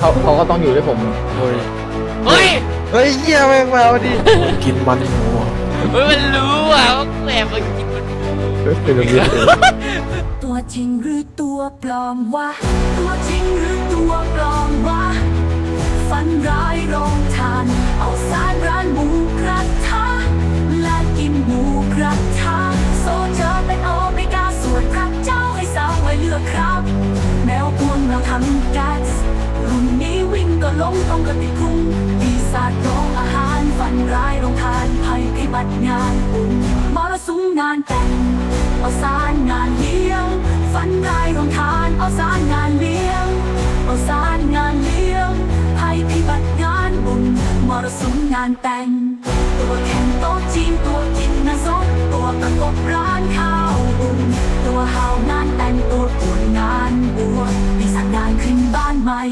เขาเขาก็ต้องอยู่ด้วยผมเฮ้ยเฮ้ยเฮ้ยเหี้ยแม่งมาพอดีกินมันหมูเฮ้ยมันรู้อะว่าแอบมากินมันเป็นแบบนี้ตัวจริงหรือตัวปลอมวะตัวจริง ก็ล้มต้องกระติดพุงปีศาจโรงอาหารฝันร้ายโรงทานภัยพิบัติงานบุญมรสุมงานแต่งเอาสารงานเลี้ยง ฝันร้ายโรงทานเอาสารงานเลี้ยงเอาสารงานเลี้ยงภัยพิบัติงานบุญมรสุมงานแต่ง ตัวแข่งโต๊ะจีนตัวกินนาซกตัวประกบร้านข้าวบุญตัวเฮางานแต่งตัวปวดงานบวชปีศาจงานขึ้นบ้านใหม่